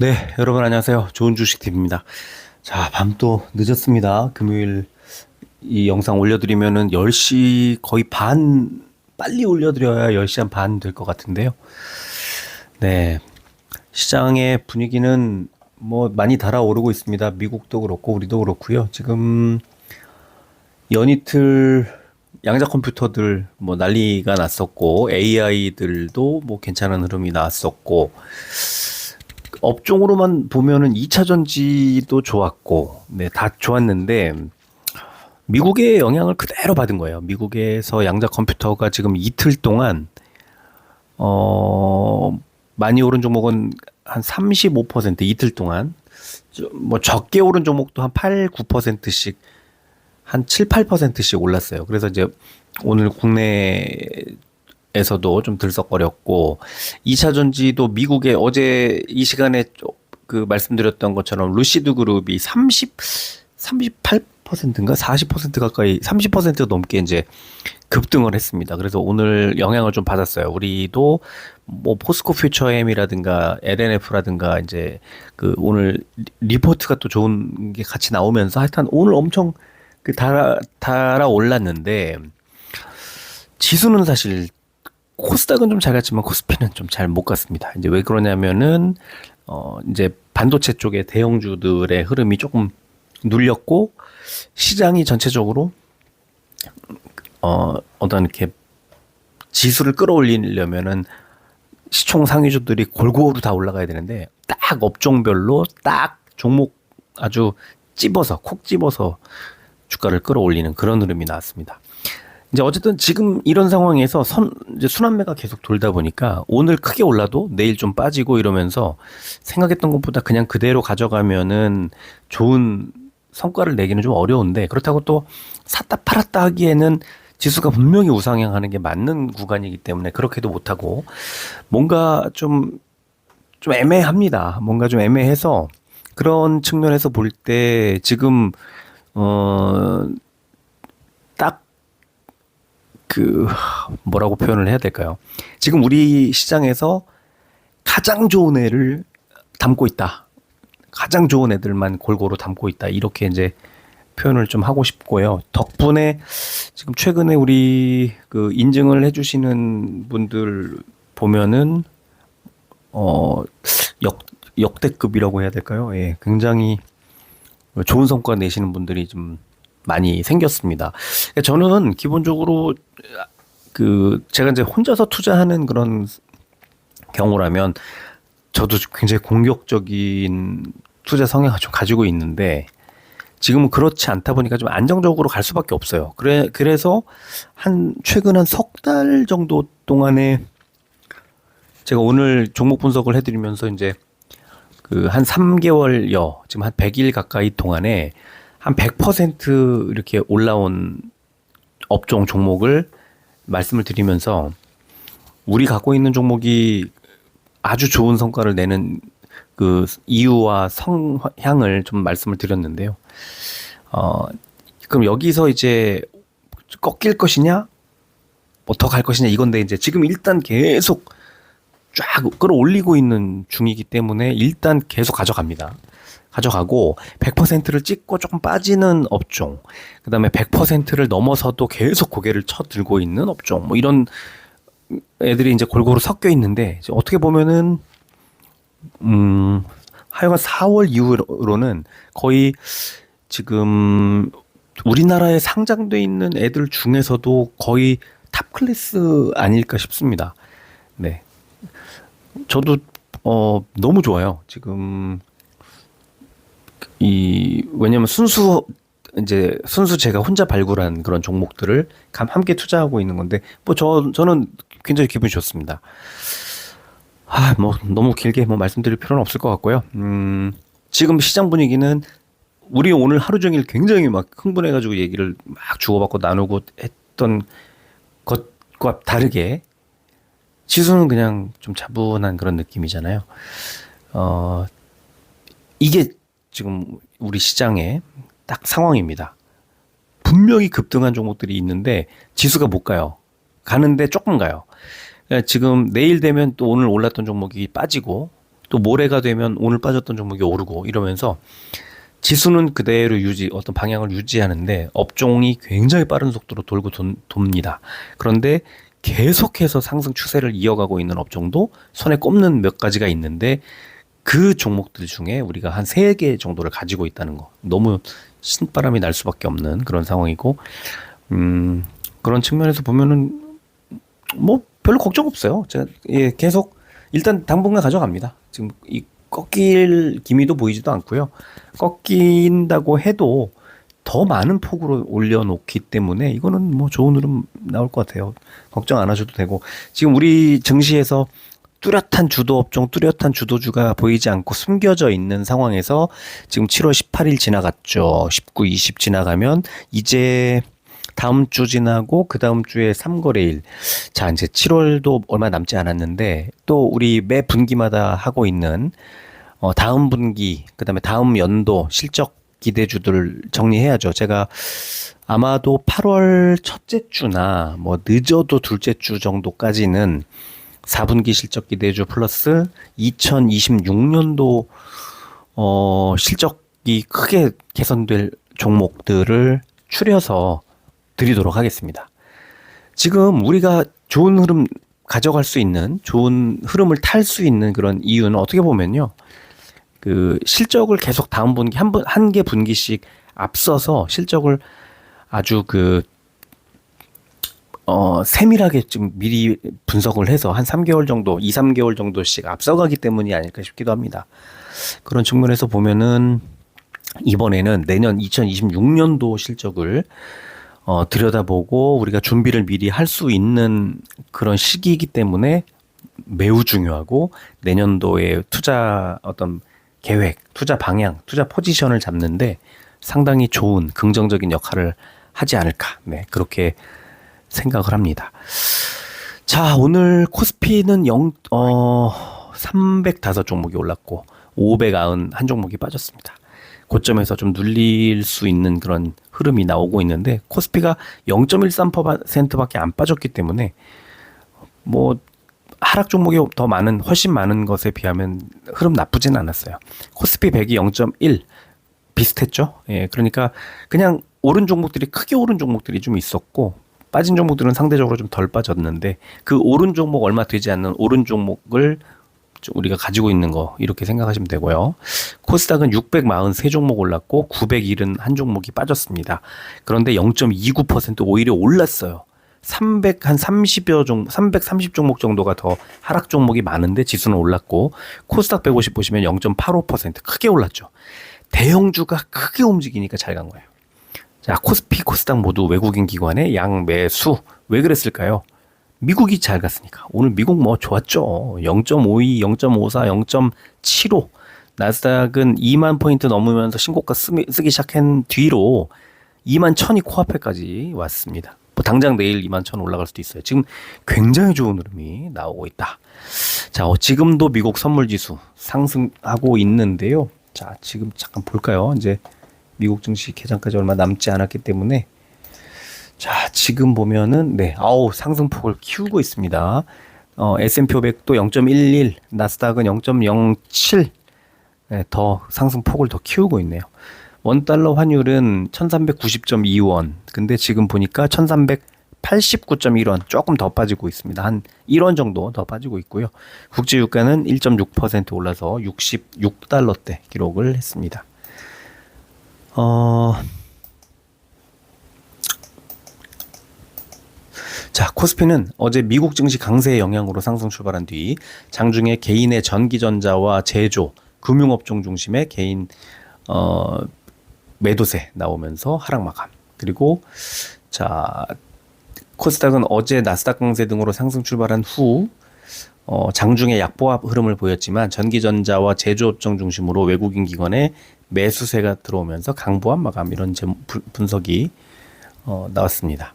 네, 여러분 안녕하세요. 좋은 주식 팁입니다. 자, 밤또 늦었습니다. 금요일 이 영상 올려드리면은 10시 거의 반, 빨리 올려드려야 10시 한 반 될 것 같은데요. 네. 시장의 분위기는 뭐 많이 달아오르고 있습니다. 미국도 그렇고 우리도 그렇고요. 지금 연이틀 양자 컴퓨터들 뭐 난리가 났었고 AI들도 뭐 괜찮은 흐름이 나왔었고 업종으로만 보면은 2차 전지도 좋았고, 네, 다 좋았는데, 미국의 영향을 그대로 받은 거예요. 미국에서 양자 컴퓨터가 지금 이틀 동안, 어, 많이 오른 종목은 한 35% 이틀 동안, 좀뭐 적게 오른 종목도 한 8, 9%씩, 한 7, 8%씩 올랐어요. 그래서 이제 오늘 국내 에서도 좀 들썩거렸고 2차 전지도 미국의 어제 이 시간에 그 말씀드렸던 것처럼 루시드 그룹이 30 38%인가 40% 가까이 30% 넘게 이제 급등을 했습니다. 그래서 오늘 영향을 좀 받았어요. 우리도 뭐 포스코 퓨처엠이라든가 LNF라든가 이제 그 오늘 리포트가 또 좋은 게 같이 나오면서 하여튼 오늘 엄청 그 달아 달아 올랐는데 지수는 사실 코스닥은 좀 잘 갔지만 코스피는 좀 잘 못 갔습니다. 이제 왜 그러냐면은 어 이제 반도체 쪽의 대형주들의 흐름이 조금 눌렸고 시장이 전체적으로 어 어떤 이렇게 지수를 끌어올리려면은 시총 상위주들이 골고루 다 올라가야 되는데 딱 업종별로 딱 종목 아주 찝어서 콕 집어서 주가를 끌어올리는 그런 흐름이 나왔습니다. 이제 어쨌든 지금 이런 상황에서 선 이제 순환매가 계속 돌다 보니까 오늘 크게 올라도 내일 좀 빠지고 이러면서 생각했던 것보다 그냥 그대로 가져가면은 좋은 성과를 내기는 좀 어려운데 그렇다고 또 샀다 팔았다 하기에는 지수가 분명히 우상향하는 게 맞는 구간이기 때문에 그렇게도 못하고 뭔가 좀 좀 애매합니다. 뭔가 좀 애매해서 그런 측면에서 볼 때 지금 어딱 그 뭐라고 표현을 해야 될까요? 지금 우리 시장에서 가장 좋은 애를 담고 있다. 가장 좋은 애들만 골고루 담고 있다. 이렇게 이제 표현을 좀 하고 싶고요. 덕분에 지금 최근에 우리 그 인증을 해주시는 분들 보면은 어 역 역대급이라고 해야 될까요? 예, 굉장히 좋은 성과 내시는 분들이 좀 많이 생겼습니다. 그러니까 저는 기본적으로 그 제가 이제 혼자서 투자하는 그런 경우라면 저도 굉장히 공격적인 투자 성향을 좀 가지고 있는데 지금은 그렇지 않다 보니까 좀 안정적으로 갈 수밖에 없어요. 그래 그래서 한 최근 한 석 달 정도 동안에 제가 오늘 종목 분석을 해드리면서 이제 그한 3개월여 지금 한 100일 가까이 동안에 한 100% 이렇게 올라온 업종 종목을 말씀을 드리면서 우리 갖고 있는 종목이 아주 좋은 성과를 내는 그 이유와 성향을 좀 말씀을 드렸는데요. 어, 그럼 여기서 이제 꺾일 것이냐? 뭐 더 갈 것이냐? 이건데 이제 지금 일단 계속 쫙 끌어올리고 있는 중이기 때문에 일단 계속 가져갑니다. 가져가고 100%를 찍고 조금 빠지는 업종, 그 다음에 100%를 넘어서도 계속 고개를 쳐 들고 있는 업종, 뭐 이런 애들이 이제 골고루 섞여 있는데 어떻게 보면은 음 하여간 4월 이후로는 거의 지금 우리나라에 상장돼 있는 애들 중에서도 거의 탑 클래스 아닐까 싶습니다. 네. 저도 어 너무 좋아요. 지금 이 왜냐면 순수 이제 순수 제가 혼자 발굴한 그런 종목들을 감 함께 투자하고 있는 건데 뭐 저 저는 굉장히 기분이 좋습니다. 아, 뭐 너무 길게 뭐 말씀드릴 필요는 없을 것 같고요. 음, 지금 시장 분위기는 우리 오늘 하루 종일 굉장히 막 흥분해 가지고 얘기를 막 주고받고 나누고 했던 것과 다르게 지수는 그냥 좀 차분한 그런 느낌이잖아요. 어, 이게 지금 우리 시장의 딱 상황입니다. 분명히 급등한 종목들이 있는데 지수가 못 가요. 가는데 조금 가요. 그러니까 지금 내일 되면 또 오늘 올랐던 종목이 빠지고 또 모레가 되면 오늘 빠졌던 종목이 오르고 이러면서 지수는 그대로 유지 어떤 방향을 유지하는데 업종이 굉장히 빠른 속도로 돌고 돈, 돕니다. 그런데 계속해서 상승 추세를 이어가고 있는 업종도 손에 꼽는 몇 가지가 있는데 그 종목들 중에 우리가 한 세 개 정도를 가지고 있다는 거 너무 신바람이 날 수밖에 없는 그런 상황이고 음 그런 측면에서 보면은 뭐 별로 걱정 없어요. 제가 예, 계속 일단 당분간 가져갑니다. 지금 이 꺾일 기미도 보이지도 않고요. 꺾인다고 해도 더 많은 폭으로 올려놓기 때문에 이거는 뭐 좋은 흐름 나올 것 같아요. 걱정 안 하셔도 되고 지금 우리 증시에서 뚜렷한 주도 업종, 뚜렷한 주도주가 보이지 않고 숨겨져 있는 상황에서 지금 7월 18일 지나갔죠. 19, 20 지나가면 이제 다음 주 지나고 그 다음 주에 3거래일. 자, 이제 7월도 얼마 남지 않았는데 또 우리 매 분기마다 하고 있는 어, 다음 분기, 그 다음에 다음 연도 실적 기대주들 정리해야죠. 제가 아마도 8월 첫째 주나 뭐 늦어도 둘째 주 정도까지는 4분기 실적 기대주 플러스 2026년도 어 실적이 크게 개선될 종목들을 추려서 드리도록 하겠습니다. 지금 우리가 좋은 흐름 가져갈 수 있는 좋은 흐름을 탈 수 있는 그런 이유는 어떻게 보면요. 그 실적을 계속 다음 분기 한 번 한 개 분기씩 앞서서 실적을 아주 그 어, 세밀하게 좀 미리 분석을 해서 한 3개월 정도, 2, 3개월 정도씩 앞서가기 때문이 아닐까 싶기도 합니다. 그런 측면에서 보면은 이번에는 내년 2026년도 실적을 어, 들여다보고 우리가 준비를 미리 할 수 있는 그런 시기이기 때문에 매우 중요하고 내년도에 투자 어떤 계획, 투자 방향, 투자 포지션을 잡는데 상당히 좋은 긍정적인 역할을 하지 않을까. 네, 그렇게 생각을 합니다. 자, 오늘 코스피는 0, 어, 305 종목이 올랐고, 591 종목이 빠졌습니다. 고점에서 좀 눌릴 수 있는 그런 흐름이 나오고 있는데, 코스피가 0.13%밖에 안 빠졌기 때문에, 뭐, 하락 종목이 더 많은, 훨씬 많은 것에 비하면 흐름 나쁘진 않았어요. 코스피 100이 0.1 비슷했죠. 예, 그러니까 그냥 오른 종목들이 크게 오른 종목들이 좀 있었고, 빠진 종목들은 상대적으로 좀 덜 빠졌는데 그 오른 종목 얼마 되지 않는 오른 종목을 좀 우리가 가지고 있는 거 이렇게 생각하시면 되고요. 코스닥은 643종목 올랐고 901은 종목이 빠졌습니다. 그런데 0.29% 오히려 올랐어요. 300 한 30여 종 330 종목 정도가 더 하락 종목이 많은데 지수는 올랐고 코스닥 150 보시면 0.85% 크게 올랐죠. 대형주가 크게 움직이니까 잘 간 거예요. 자, 코스피, 코스닥 모두 외국인 기관의 양매수. 왜 그랬을까요? 미국이 잘 갔으니까. 오늘 미국 뭐 좋았죠. 0.52, 0.54, 0.75. 나스닥은 2만 포인트 넘으면서 신고가 쓰기, 쓰기 시작한 뒤로 2만 1000이 코앞에까지 왔습니다. 뭐 당장 내일 2만 1000 올라갈 수도 있어요. 지금 굉장히 좋은 흐름이 나오고 있다. 자, 어, 지금도 미국 선물 지수 상승하고 있는데요. 자, 지금 잠깐 볼까요? 이제 미국 증시 개장까지 얼마 남지 않았기 때문에 자 지금 보면은 네 아우 상승폭을 키우고 있습니다. 어, S&P 500도 0.11, 나스닥은 0.07, 네, 더 상승폭을 더 키우고 있네요. 원 달러 환율은 1390.2원. 근데 지금 보니까 1389.1원 조금 더 빠지고 있습니다. 한 1원 정도 더 빠지고 있고요. 국제 유가는 1.6% 올라서 66달러대 기록을 했습니다. 어, 자, 코스피는 어제 미국 증시 강세의 영향으로 상승 출발한 뒤 장중에 개인의 전기전자와 제조, 금융업종 중심의 개인 어, 매도세 나오면서 하락 마감. 그리고 자, 코스닥은 어제 나스닥 강세 등으로 상승 출발한 후 어, 장중에 약보합 흐름을 보였지만 전기전자와 제조업종 중심으로 외국인 기관의 매수세가 들어오면서 강보합 마감 이런 제, 분석이 어, 나왔습니다.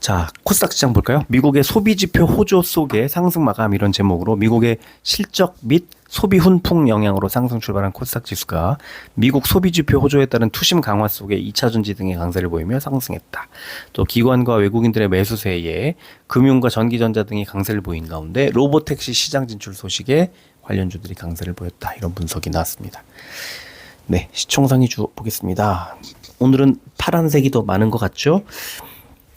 자, 코스닥 시장 볼까요? 미국의 소비 지표 호조 속에 상승 마감 이런 제목으로 미국의 실적 및 소비 훈풍 영향으로 상승 출발한 코스닥 지수가 미국 소비 지표 호조에 따른 투심 강화 속에 2차 전지 등의 강세를 보이며 상승했다. 또 기관과 외국인들의 매수세에 금융과 전기전자 등이 강세를 보인 가운데 로보택시 시장 진출 소식에 관련주들이 강세를 보였다. 이런 분석이 나왔습니다. 네, 시총상위 주 보겠습니다. 오늘은 파란색이 더 많은 것 같죠?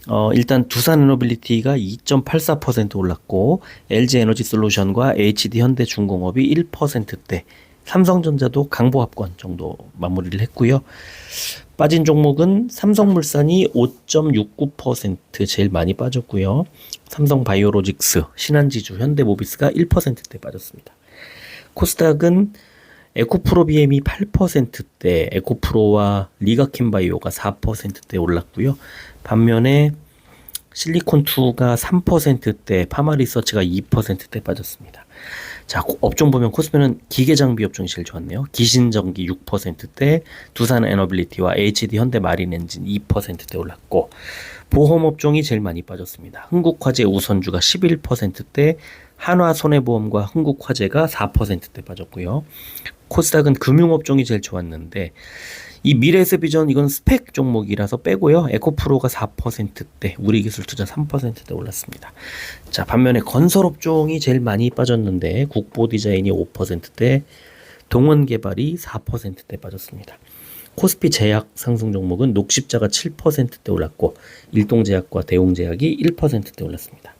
어, 일단 두산 에너빌리티가 2.84% 올랐고 LG 에너지 솔루션과 HD 현대중공업이 1%대, 삼성전자도 강보합권 정도 마무리를 했고요. 빠진 종목은 삼성물산이 5.69% 제일 많이 빠졌고요. 삼성바이오로직스, 신한지주, 현대모비스가 1%대 빠졌습니다. 코스닥은 에코프로 BM이 8%대, 에코프로와 리가킨바이오가 4%대 올랐고요. 반면에 실리콘2가 3%대, 파마리서치가 2%대 빠졌습니다. 자, 업종 보면 코스면은 기계장비 업종이 제일 좋았네요. 기신전기 6%대, 두산 에너빌리티와 HD 현대 마린엔진 2%대 올랐고, 보험 업종이 제일 많이 빠졌습니다. 흥국화재 우선주가 11%대, 한화손해보험과 흥국화재가 4%대 빠졌고요. 코스닥은 금융업종이 제일 좋았는데 이 미래에셋비전 이건 스펙 종목이라서 빼고요. 에코프로가 4%대, 우리기술투자 3%대 올랐습니다. 자 반면에 건설업종이 제일 많이 빠졌는데 국보디자인이 5%대, 동원개발이 4%대 빠졌습니다. 코스피 제약 상승 종목은 녹십자가 7%대 올랐고 일동제약과 대웅제약이 1%대 올랐습니다.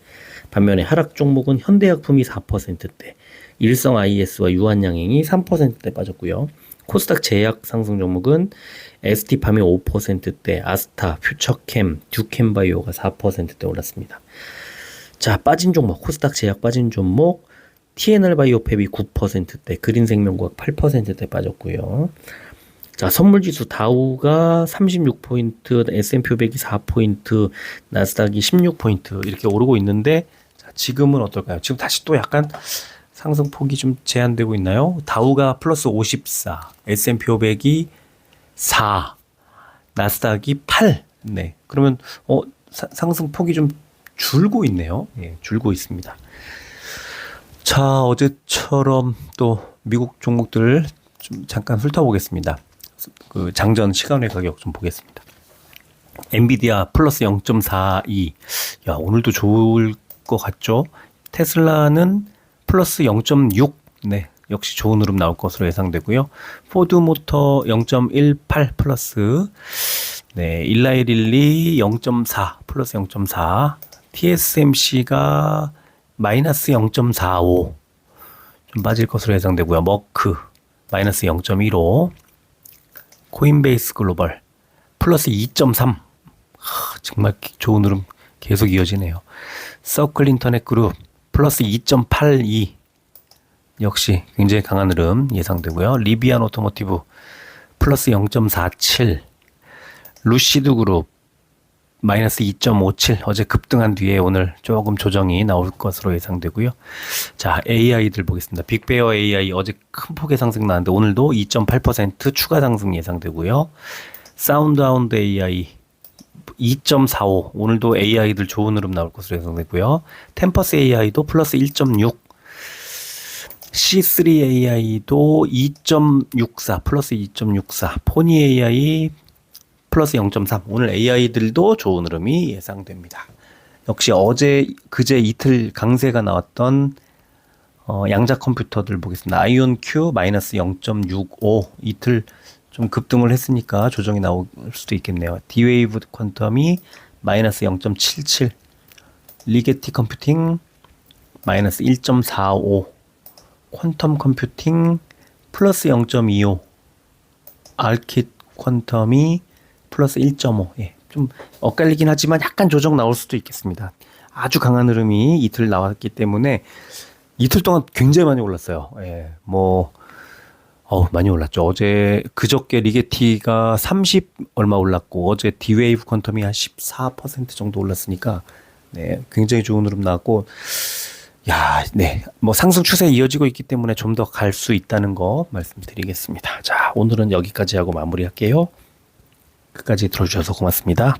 반면에 하락 종목은 현대약품이 4%대, 일성 IS와 유한양행이 3%대 빠졌고요. 코스닥 제약 상승 종목은 ST팜이 5%대, 아스타, 퓨처캠, 듀캠바이오가 4%대 올랐습니다. 자, 빠진 종목, 코스닥 제약 빠진 종목, TNR 바이오팹이 9%대, 그린생명과학 8%대 빠졌고요. 자, 선물지수 다우가 36포인트, S&P 500이 4포인트, 나스닥이 16포인트 이렇게 오르고 있는데 자, 지금은 어떨까요? 지금 다시 또 약간 상승폭이 좀 제한되고 있나요? 다우가 플러스 54, S&P 500이 4, 나스닥이 8. 네. 그러면 어 사, 상승폭이 좀 줄고 있네요. 예, 줄고 있습니다. 자, 어제처럼 또 미국 종목들 좀 잠깐 훑어보겠습니다. 그 장전 시간의 가격 좀 보겠습니다. 엔비디아 플러스 0.42. 야, 오늘도 좋을 것 같죠? 테슬라는 플러스 0.6. 네. 역시 좋은 흐름 나올 것으로 예상되고요. 포드 모터 0.18 플러스 네, 일라이릴리 0.4 플러스 0.4 TSMC가 마이너스 0.45 좀 빠질 것으로 예상되고요. 머크 마이너스 0.15 코인베이스 글로벌 플러스 2.3 하, 정말 좋은 흐름 계속 이어지네요. 서클 인터넷 그룹 플러스 2.82 역시 굉장히 강한 흐름 예상되고요. 리비안 오토모티브 플러스 0.47 루시드 그룹 마이너스 2.57 어제 급등한 뒤에 오늘 조금 조정이 나올 것으로 예상되고요. 자 AI들 보겠습니다. 빅베어 AI 어제 큰 폭의 상승 나왔는데 오늘도 2.8% 추가 상승 예상되고요. 사운드하운드 AI 2.45 오늘도 AI들 좋은 흐름 나올 것으로 예상되고요. 템퍼스 AI도 플러스 1.6 C3 AI도 2.64 플러스 2.64 포니 AI 플러스 0.3 오늘 AI들도 좋은 흐름이 예상됩니다. 역시 어제 그제 이틀 강세가 나왔던 어, 양자 컴퓨터들 보겠습니다. 아이온 Q 마이너스 0.65 이틀 좀 급등을 했으니까 조정이 나올 수도 있겠네요. 디웨이브 퀀텀이 마이너스 0.77 리게티 컴퓨팅 마이너스 1.45 퀀텀 컴퓨팅 플러스 0.25 알킷 퀀텀이 플러스 1.5 예, 좀 엇갈리긴 하지만 약간 조정 나올 수도 있겠습니다. 아주 강한 흐름이 이틀 나왔기 때문에 이틀 동안 굉장히 많이 올랐어요. 예, 뭐 어, 많이 올랐죠. 어제 그저께 리게티가 30 얼마 올랐고 어제 디웨이브 퀀텀이 한 14% 정도 올랐으니까 네, 굉장히 좋은 흐름 나왔고 야, 네. 뭐 상승 추세 이어지고 있기 때문에 좀 더 갈 수 있다는 거 말씀드리겠습니다. 자, 오늘은 여기까지 하고 마무리할게요. 끝까지 들어주셔서 고맙습니다.